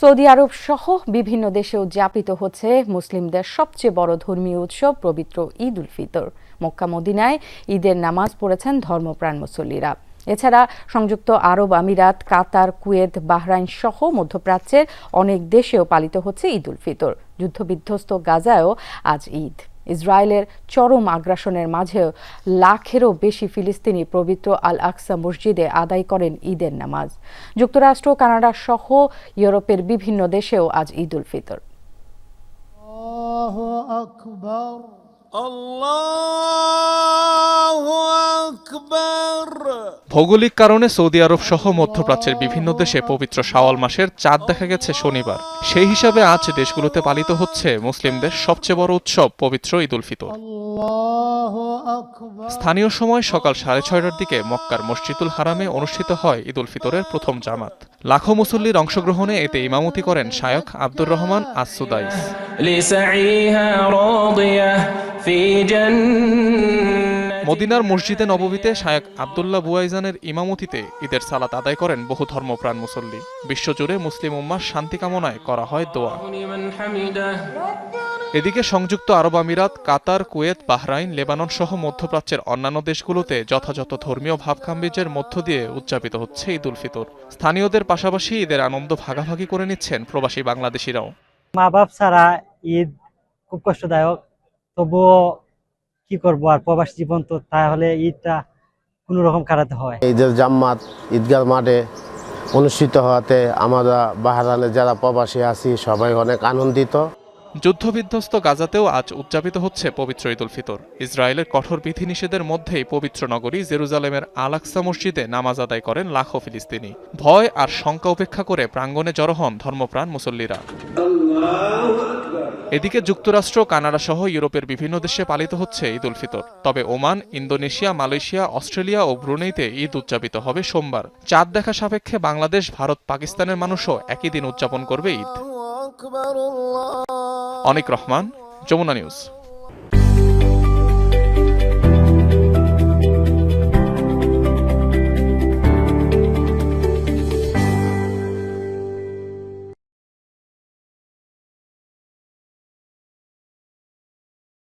Saudi আরব সহ বিভিন্ন দেশে উদযাপিত হচ্ছে মুসলিমদের সবচেয়ে বড় ধর্মীয় উৎসব পবিত্র ঈদ উল ফিতর। মক্কা মদিনায় ঈদের নামাজ পড়েছেন ধর্মপ্রাণ মুসল্লিরা। এছাড়া সংযুক্ত আরব আমিরাত, কাতার, কুয়েত, বাহরাইন সহ মধ্যপ্রাচ্যের অনেক দেশেও পালিত হচ্ছে ঈদ উল ফিতর। যুদ্ধবিধ্বস্ত গাজায়ও আজ ঈদ। ইসরায়েলের চরম আগ্রাসনের মাঝেও লাখেরও বেশি ফিলিস্তিনি পবিত্র আল আকসা মসজিদে আদায় করেন ঈদের নামাজ। যুক্তরাষ্ট্র, কানাডা সহ ইউরোপের বিভিন্ন দেশেও আজ ঈদ উল ফিতর। আল্লাহ ভৌগোলিক কারণে সৌদি আরব সহ মধ্যপ্রাচ্যের বিভিন্ন দেশে পবিত্র শাওয়াল মাসের চাঁদ দেখা গেছে শনিবার। সেই হিসাবে আজ দেশগুলোতে পালিত হচ্ছে মুসলিমদের সবচেয়ে বড় উৎসব পবিত্র ঈদুল ফিতর। স্থানীয় সময় সকাল সাড়ে ছয়টার দিকে মক্কার মসজিদুল হারামে অনুষ্ঠিত হয় ঈদুল ফিতরের প্রথম জামাত। লাখো মুসল্লির অংশগ্রহণে এতে ইমামতি করেন শায়ক আব্দুর রহমান আসুদাইস মদিনার মসজিদে নববীতে শায়েক আবদুল্লাহ বুয়াইজানের ইমামতিতে ঈদের সালাত আদায় করেন বহু ধর্মপ্রাণ মুসল্লি। বিশ্বজুড়ে মুসলিম উম্মার শান্তি কামনায় করা হয় দোয়া। এদিকে সংযুক্ত আরব আমিরাত, কাতার, কুয়েত, বাহরাইন, লেবানন সহ মধ্যপ্রাচ্যের অন্যান্য দেশগুলোতে যথাযথ ধর্মীয় ভাবকাম্বিজের মধ্য দিয়ে উদযাপিত হচ্ছে ঈদ উল ফিতর। স্থানীয়দের পাশাপাশি ঈদের আনন্দ ভাগাভাগি করে নিচ্ছেন প্রবাসী বাংলাদেশিরাও। মা বাপ ছাড়া ঈদ খুব কষ্টদায়ক, তবুও কি করব আর প্রবাস জীবন তো তাহলে ঈদটা কোনো রকম কাটাতে হয়। ঈদের জাম্মাত ঈদগাহ মাঠে অনুষ্ঠিত হওয়াতে আমরা বাহারানে যারা প্রবাসী আছি সবাই অনেক আনন্দিত। যুদ্ধবিধ্বস্ত গাজাতেও আজ উদযাপিত হচ্ছে পবিত্র ঈদ উল ফিতর। ইসরায়েলের কঠোর বিধিনিষেধের মধ্যেই পবিত্র নগরী জেরুজালেমের আলাক্সা মসজিদে নামাজ আদায় করেন লাখো ফিলিস্তিনি। ভয় আর শঙ্কা উপেক্ষা করে প্রাঙ্গণে জড়ো হন ধর্মপ্রাণ মুসল্লিরা। এদিকে যুক্তরাষ্ট্র, কানাডা সহ ইউরোপের বিভিন্ন দেশে পালিত হচ্ছে ঈদ উল ফিতর। তবে ওমান, ইন্দোনেশিয়া, মালয়েশিয়া, অস্ট্রেলিয়া ও ব্রুনেইতে ঈদ উদযাপিত হবে সোমবার। চাঁদ দেখা সাপেক্ষে বাংলাদেশ, ভারত, পাকিস্তানের মানুষও একই দিন উদযাপন করবে ঈদ। অনেক রহমান, যমুনা নিউজ।